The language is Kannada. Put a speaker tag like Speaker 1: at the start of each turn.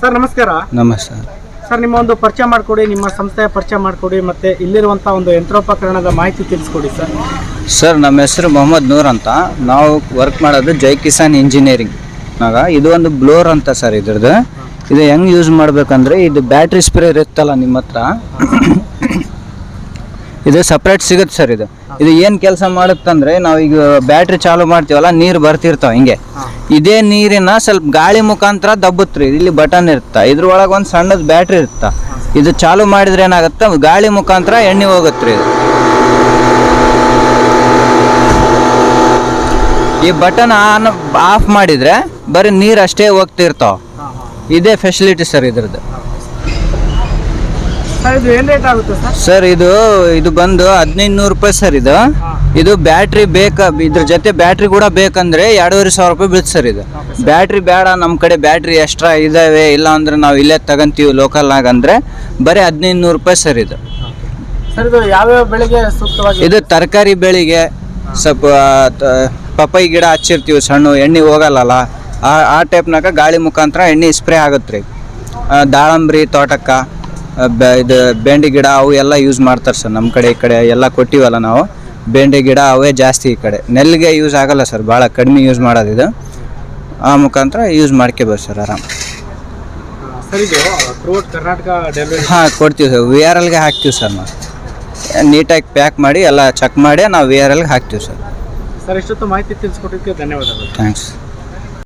Speaker 1: ಸರ್ ನಮಸ್ಕಾರ.
Speaker 2: ನಮಸ್ಕಾರ
Speaker 1: ಸರ್ ನಿಮ್ಮ ಒಂದು ಪರಿಚಯ ಮಾಡಿಕೊಡಿ ನಿಮ್ಮ ಸಂಸ್ಥೆಯ ಪರಿಚಯ ಮಾಡಿಕೊಡಿ ಮತ್ತೆ ಇಲ್ಲಿರುವಂಥ ಒಂದು ಯಂತ್ರೋಪಕರಣದ ಮಾಹಿತಿ ತಿಳಿಸ್ಕೊಡಿ ಸರ್.
Speaker 2: ಸರ್ ನಮ್ಮ ಹೆಸರು ಮೊಹಮ್ಮದ್ ನೂರ್ ಅಂತ. ನಾವು ವರ್ಕ್ ಮಾಡೋದು ಜೈ ಕಿಸಾನ್ ಇಂಜಿನಿಯರಿಂಗ್ ನಾಗ ಇದು ಒಂದು ಬ್ಲೋರ್ ಅಂತ ಸರ್ ಇದ್ರದ್ದು. ಇದು ಹೆಂಗೆ ಯೂಸ್ ಮಾಡ್ಬೇಕಂದ್ರೆ ಇದು ಬ್ಯಾಟ್ರಿ ಸ್ಪ್ರೇರ್ ಇರುತ್ತಲ್ಲ ನಿಮ್ಮ ಹತ್ರ ಇದು ಸಪ್ರೇಟ್ ಸಿಗುತ್ತೆ ಸರ್ ಇದು. ಇದು ಏನು ಕೆಲಸ ಮಾಡುತ್ತಂದ್ರೆ ನಾವು ಈಗ ಬ್ಯಾಟ್ರಿ ಚಾಲು ಮಾಡ್ತೀವಲ್ಲ ನೀರು ಬರ್ತಿರ್ತಾವ ಹಿಂಗೆ. ಇದೇ ನೀರಿನ ಸ್ವಲ್ಪ ಗಾಳಿ ಮುಖಾಂತರ ದಬ್ಬುತ್ರಿ ಇಲ್ಲಿ ಬಟನ್ ಇರುತ್ತ ಇದ್ರೊಳಗೆ ಒಂದು ಸಣ್ಣದ ಬ್ಯಾಟ್ರಿ ಇರುತ್ತ ಇದು ಚಾಲು ಮಾಡಿದ್ರೆ ಏನಾಗುತ್ತೆ ಗಾಳಿ ಮುಖಾಂತರ ಎಣ್ಣೆ ಹೋಗುತ್ತೆ ಇದು. ಈ ಬಟನ್ ಆನ್ ಆಫ್ ಮಾಡಿದ್ರೆ ಬರೀ ನೀರು ಅಷ್ಟೇ ಹೋಗ್ತಿರ್ತಾವ. ಇದೇ ಫೆಸಿಲಿಟಿ ಸರ್ ಇದ್ರದ್ದು.
Speaker 1: ಇದು ಏನು ರೇಟ್ ಆಗುತ್ತೆ ಸರ್?
Speaker 2: ಸರ್ ಇದು ಇದು ಬಂದು ಹದಿನೈದು ನೂರು ರೂಪಾಯಿ ಸರ್ ಇದು. ಇದು ಬ್ಯಾಟ್ರಿ ಬೇಕಾ ಇದ್ರ ಜೊತೆ ಬ್ಯಾಟ್ರಿ ಕೂಡ ಬೇಕಂದ್ರೆ ಎರಡೂವರೆ ಸಾವಿರ ರೂಪಾಯಿ ಬೀಳುತ್ತೆ ಸರ್ ಇದು. ಬ್ಯಾಟ್ರಿ ಬೇಡ ನಮ್ಮ ಕಡೆ ಬ್ಯಾಟ್ರಿ ಎಕ್ಸ್ಟ್ರಾ ಇದಾವೆ ಇಲ್ಲ ಅಂದ್ರೆ ನಾವು ಇಲ್ಲೇ ತಗಂತೀವಿ ಲೋಕಲ್ನಾಗ ಅಂದ್ರೆ ಬರೀ ಹದಿನೈದು ನೂರು ರೂಪಾಯಿ ಸರ್ ಇದು.
Speaker 1: ಸರ್ ಇದು ಯಾವ್ಯಾವ ಬೆಳೆಗೆ ಸೂಕ್ತವಾಗಿ
Speaker 2: ಇದು ತರಕಾರಿ ಬೆಳಿಗ್ಗೆ ಸ್ವಲ್ಪ ತ- ಪಪ್ಪಾಯಿ ಗಿಡ ಹಚ್ಚಿರ್ತೀವಿ ಸಣ್ಣ ಎಣ್ಣೆ ಹೋಗಲ್ಲಲ್ಲ? ಆ ಆ ಟೈಪ್ನಾಗ ಗಾಳಿ ಮುಖಾಂತರ ಎಣ್ಣೆ ಸ್ಪ್ರೇ ಆಗುತ್ತೆ ರೀ. ದಾಳಂಬ್ರಿ ತೋಟಕ್ಕೆ. ಇದು ಬೆಂಡೆ ಗಿಡ ಅವು ಎಲ್ಲ ಯೂಸ್ ಮಾಡ್ತಾರೆ ಸರ್ ನಮ್ಮ ಕಡೆ ಈ ಕಡೆ ಎಲ್ಲ ಕೊಟ್ಟಿವಲ್ಲ ನಾವು. ಬೆಂಡೆ ಗಿಡ ಅವೇ ಜಾಸ್ತಿ ಈ ಕಡೆ. ನೆಲ್ಲಿಗೆ ಯೂಸ್ ಆಗಲ್ಲ ಸರ್ ಭಾಳ ಕಡಿಮೆ ಯೂಸ್ ಮಾಡೋದು ಇದು. ಆ ಮುಖಾಂತರ ಯೂಸ್ ಮಾಡ್ಕೋಬೋದು ಸರ್ ಆರಾಮ್. ಹಾಂ ಕೊಡ್ತೀವಿ ಸರ್. ವಿ ಆರ್ ಎಲ್ಗೆ ಹಾಕ್ತೀವಿ ಸರ್ ನಾವು. ನೀಟಾಗಿ ಪ್ಯಾಕ್ ಮಾಡಿ ಎಲ್ಲ ಚೆಕ್ ಮಾಡಿ ನಾವು ವಿ ಆರ್ ಎಲ್ಗೆ ಹಾಕ್ತೀವಿ ಸರ್.
Speaker 1: ಸರ್ ಇಷ್ಟೊತ್ತು ಮಾಹಿತಿ ತಿಳಿಸ್ಕೊಟ್ಟಿದ್ದಕ್ಕೆ ಧನ್ಯವಾದಗಳು.
Speaker 2: ಥ್ಯಾಂಕ್ಸ್